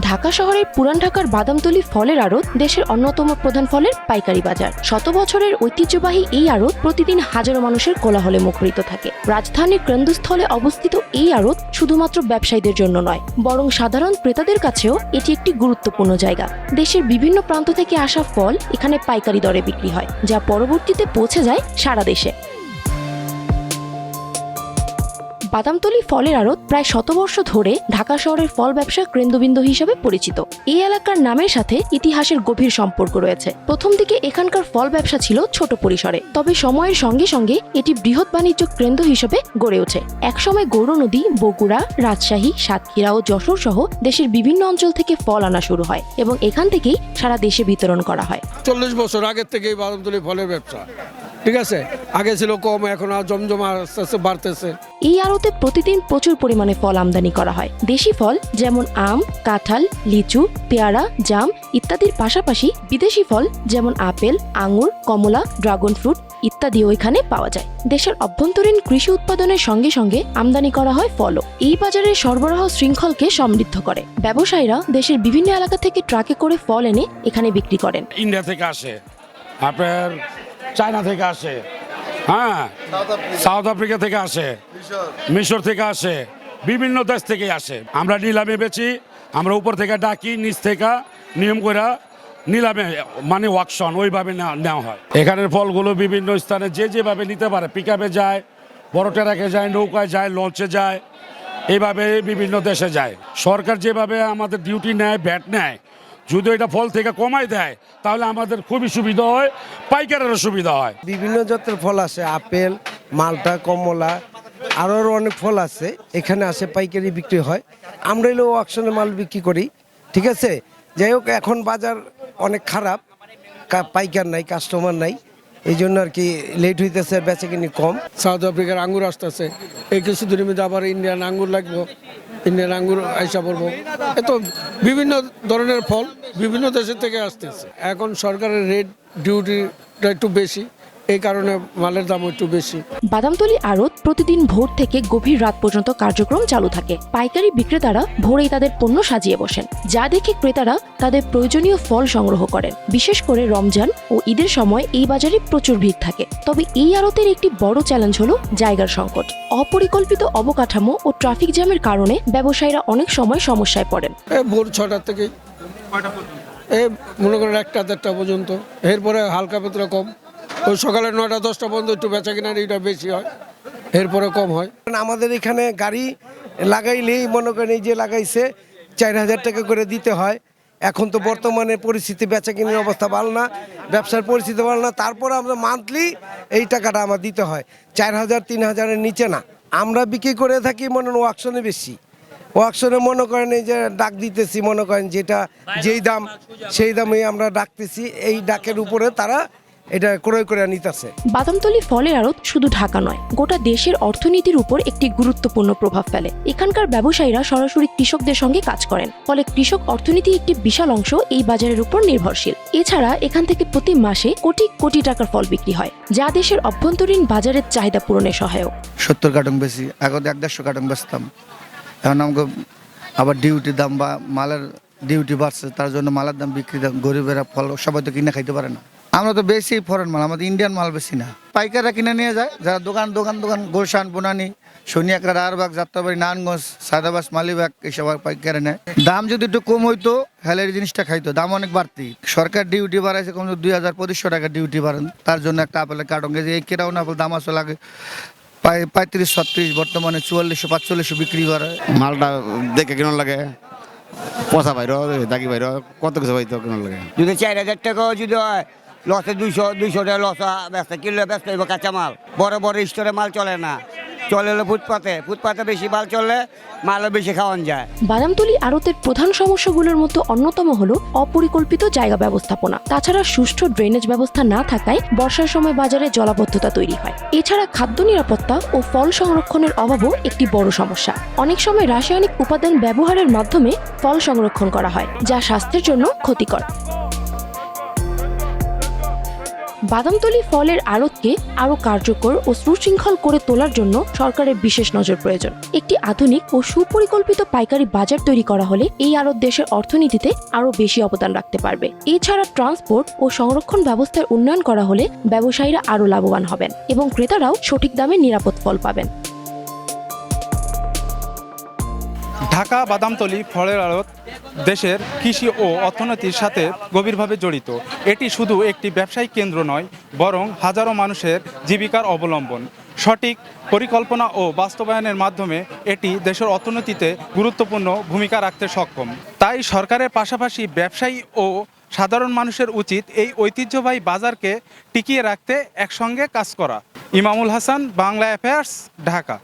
ঢাকা শহরের পুরান ঢাকার বাদামতলি ফলের আড়ত দেশের অন্যতম প্রধান ফলের পাইকারি বাজার। শত বছরের ঐতিহ্যবাহী এই আড়ত প্রতিদিন হাজারো মানুষের কোলাহলে মুখরিত থাকে। রাজধানীর কেন্দ্রস্থলে অবস্থিত এই আড়ত শুধুমাত্র ব্যবসায়ীদের জন্য নয়, বরং সাধারণ ক্রেতাদের কাছেও এটি একটি গুরুত্বপূর্ণ জায়গা। দেশের বিভিন্ন প্রান্ত থেকে আসা ফল এখানে পাইকারি দরে বিক্রি হয়, যা পরবর্তীতে পৌঁছে যায় সারা দেশে। বাদামতলী ফলের আড়ত প্রায় শতবর্ষ ধরে ঢাকা শহরের ফল ব্যবসার কেন্দ্রবিন্দু হিসেবে পরিচিত। এই এলাকার নামের সাথে ইতিহাসের গভীর সম্পর্ক রয়েছে। প্রথম দিকে এখানকার ফল ব্যবসা ছিল ছোট পরিসরে, তবে সময়ের সঙ্গে সঙ্গে এটি বৃহৎ বাণিজ্য কেন্দ্র হিসেবে গড়ে ওঠে। একসময় গৌর নদী, বগুড়া, রাজশাহী, সাতক্ষীরা ও যশোর সহ দেশের বিভিন্ন অঞ্চল থেকে ফল আনা শুরু হয় এবং এখান থেকেই সারা দেশে বিতরণ করা হয়। চল্লিশ বছর আগের থেকেই বাদামতলি ফলের ব্যবসা। ঠিক আছে? আগে ছিল কম এখন আর জমজমা আস্তে আস্তে বাড়তেছে। এই আড়তে প্রতিদিন প্রচুর পরিমাণে ফল আমদানি করা হয়। দেশি ফল যেমন আম কাঁঠাল লিচু পেয়ারা জাম ইত্যাদির পাশাপাশি বিদেশি ফল যেমন আপেল আঙুর কমলা ড্রাগন ফ্রুট ইত্যাদিও এখানে পাওয়া যায়। দেশের অভ্যন্তরীণ কৃষি উৎপাদনের সঙ্গে সঙ্গে আমদানি করা হয় ফলও। এই বাজারের সরবরাহ শৃঙ্খলকে সমৃদ্ধ করে। ব্যবসায়ীরা দেশের বিভিন্ন এলাকা থেকে ট্রাকে করে ফল এনে এখানে বিক্রি করেন। ইন্ডিয়া থেকে আসে। আপনার চায়না থেকে আসে। হ্যাঁ সাউথ আফ্রিকা। থেকে আসে। মিশর। থেকে আসে। বিভিন্ন দেশ থেকে আসে। আমরা নিলামে বেচি আমরা উপর থেকে ডাকি নিচ থেকে নিয়ম করে নিলামে মানে ওয়াকশন ওইভাবে নেওয়া হয়। এখানের ফলগুলো বিভিন্ন স্থানে যে যেভাবে নিতে পারে পিক যায় বড় ট্রাকে যায় নৌকায় যায় লঞ্চে যায় এইভাবে বিভিন্ন দেশে যায়। সরকার যেভাবে আমাদের ডিউটি নেয় ব্যাট নেয় যদি এটা ফল থেকে কমাই দেয় তাহলে আমাদের খুবই সুবিধা হয় পাইকারেরও সুবিধা হয়। বিভিন্ন জাতের ফল আছে আপেল মালটা কমলা আরও অনেক ফল আছে এখানে আসে পাইকারি বিক্রি হয়। আমরা এলো অকশনে মাল বিক্রি করি ঠিক আছে? যাই হোক এখন বাজার অনেক খারাপ কা- পাইকার নাই কাস্টমার নাই এই জন্য আর কি লেট হইতেছে বেচে কিনি কম সাউথ আফ্রিকার আঙ্গুর আসতেছে এই কিছুদিনের মধ্যে আবার ইন্ডিয়ান আঙ্গুর লাগবে। ইন্ডিয়ান আঙ্গুর আইসা পড়ব এত বিভিন্ন ধরনের ফল বিভিন্ন দেশের থেকে আসতেছে। এখন সরকারের রেট ডিউটিটা একটু বেশি। এই কারণে মালের দাম একটু বেশি। বাদামতলী আড়ত প্রতিদিন ভোর থেকে গভীর রাত পর্যন্ত কার্যক্রম চালু থাকে। পাইকারি বিক্রেতারা ভোরেই তাদের পণ্য সাজিয়ে বসেন। যা দেখে ক্রেতারা তাদের প্রয়োজনীয় ফল সংগ্রহ করেন। বিশেষ করে রমজান ও ঈদের সময় এই বাজারে প্রচুর ভিড় থাকে। তবে এই আড়তের একটি বড় চ্যালেঞ্জ হলো জায়গার সংকট। অপরিকল্পিত অবকাঠামো ও ট্রাফিক জ্যামের কারণে ব্যবসায়ীরা অনেক সময় সমস্যায় পড়েন। ভোর ছটার থেকে এই মনে করেন একটা দেড়টা পর্যন্ত। এরপরে হালকা পেতরা কম। ওই সকালে নয়টা, দশটা পর্যন্ত একটু বেচা কিনার এটা বেশি হয়, এরপরে কম হয়। আমাদের এখানে গাড়ি লাগাইলেই মনে করেন এই যে লাগাইছে, চার হাজার টাকা করে দিতে হয়। এখন তো বর্তমানে পরিস্থিতি বেচা কিনার অবস্থা ভালো না, ব্যবসার পরিস্থিতি ভালো না, তারপরে আমরা মান্থলি এই টাকাটা আমার দিতে হয়। চার হাজার, তিন হাজারের নিচে না। আমরা বিক্রি করে থাকি মনে ওয়াকশনে বেশি। ওয়াকশনে মনে করেন এই যে ডাক দিতেছি, মনে করেন যেটা যেই দাম, সেই দামে আমরা ডাকতেছি, এই ডাকের উপরে তারা এটা ক্রয় করে নিতেছে। বাদামতলি ফলের আড়ত শুধু ঢাকা নয় গোটা দেশের অর্থনীতির উপর একটি গুরুত্বপূর্ণ প্রভাব ফেলে। এখানকার ব্যবসায়ীরা সরাসরি কৃষকদের সঙ্গে কাজ করেন ফলে কৃষক অর্থনীতির একটি বিশাল অংশ এই বাজারের উপর নির্ভরশীল। এছাড়া এখান থেকে প্রতি মাসে কোটি কোটি টাকার ফল বিক্রি হয় যা দেশের অভ্যন্তরীণ বাজারের চাহিদা পূরণে সহায়ক। সত্তর কার্টন বেশি আগে এক দেড়শো কার্টন বেচতাম। এখন আমাকে আবার ডিউটির দাম বা মালের ডিউটি বাড়ছে তার জন্য মালের দাম বিক্রি দাম গরিবেরা ফল সবাই তো কিনে খাইতে পারে না। আমরা তো বেশি ফরেন মাল আমাদের ইন্ডিয়ান মাল বেশি না। পাইকাররা কিনে নিয়ে যায় যারা দোকান দোকান দোকান গোলশান বনানি সনিয়াকড়া আরবাগ যাত্রাবাড়ি নারায়ণগঞ্জ সাদাবাস মালিবাগ এইসব পাইকারে নেয়। দাম যদি একটু কম হইতো হেলের জিনিসটা খাইতো দাম অনেক বাড়তি। সরকার ডিউটি বাড়াইছে কম দুই হাজার পঁচিশশো টাকা ডিউটি বাড়ান। তার জন্য একটা আপেলের কার্টন গেছে। এই কেরাউন আপেল দাম আসলে লাগে প্রায় পঁয়ত্রিশ ছত্রিশ বর্তমানে চুয়াল্লিশশো পাঁচচল্লিশশো বিক্রি করে। মালটা দেখে কেমন লাগে। পচা বাইর দাগি বাইর কত কিছু বাইর কেমন লাগে। যদি চার হাজার টাকাও যদি হয় লসে দুইশো দুইশো টাকা লস ব্যস্ত। কিনলে ব্যস্ত হইব কাঁচা মাল বড় বড় স্টোরে মাল চলে না। চলে হলো ফুটপাতে। ফুটপাতে বেশি মাল চললে মালও বেশি খাওয়ান যায়। বাদামতলী আড়তের প্রধান সমস্যাগুলোর মধ্যে অন্যতম হলো অপরিকল্পিত জায়গা ব্যবস্থাপনা। তাছাড়া সুষ্ঠু ড্রেনেজ ব্যবস্থা না থাকায় বর্ষার সময় বাজারে জলাবদ্ধতা তৈরি হয়। এছাড়া খাদ্য নিরাপত্তা ও ফল সংরক্ষণের অভাবও একটি বড় সমস্যা। অনেক সময় রাসায়নিক উপাদান ব্যবহারের মাধ্যমে ফল সংরক্ষণ করা হয়, যা স্বাস্থ্যের জন্য ক্ষতিকর। বাদামতলি ফলের আড়তকে আরও কার্যকর ও সুশৃঙ্খল করে তোলার জন্য সরকারের বিশেষ নজর প্রয়োজন। একটি আধুনিক ও সুপরিকল্পিত পাইকারি বাজার তৈরি করা হলে এই আড়ত দেশের অর্থনীতিতে আরও বেশি অবদান রাখতে পারবে। এছাড়া ট্রান্সপোর্ট ও সংরক্ষণ ব্যবস্থার উন্নয়ন করা হলে ব্যবসায়ীরা আরও লাভবান হবেন এবং ক্রেতারাও সঠিক দামে নিরাপদ ফল পাবেন। ঢাকা বাদামতলি ফলের আড়ত দেশের কৃষি ও অর্থনীতির সাথে গভীরভাবে জড়িত। এটি শুধু একটি ব্যবসায়িক কেন্দ্র নয়, বরং হাজারো মানুষের জীবিকার অবলম্বন। সঠিক পরিকল্পনা ও বাস্তবায়নের মাধ্যমে এটি দেশের অর্থনীতিতে গুরুত্বপূর্ণ ভূমিকা রাখতে সক্ষম। তাই সরকারের পাশাপাশি ব্যবসায়ী ও সাধারণ মানুষের উচিত এই ঐতিহ্যবাহী বাজারকে টিকিয়ে রাখতে একসঙ্গে কাজ করা। ইমামুল হাসান, বাংলা অ্যাফেয়ার্স, ঢাকা।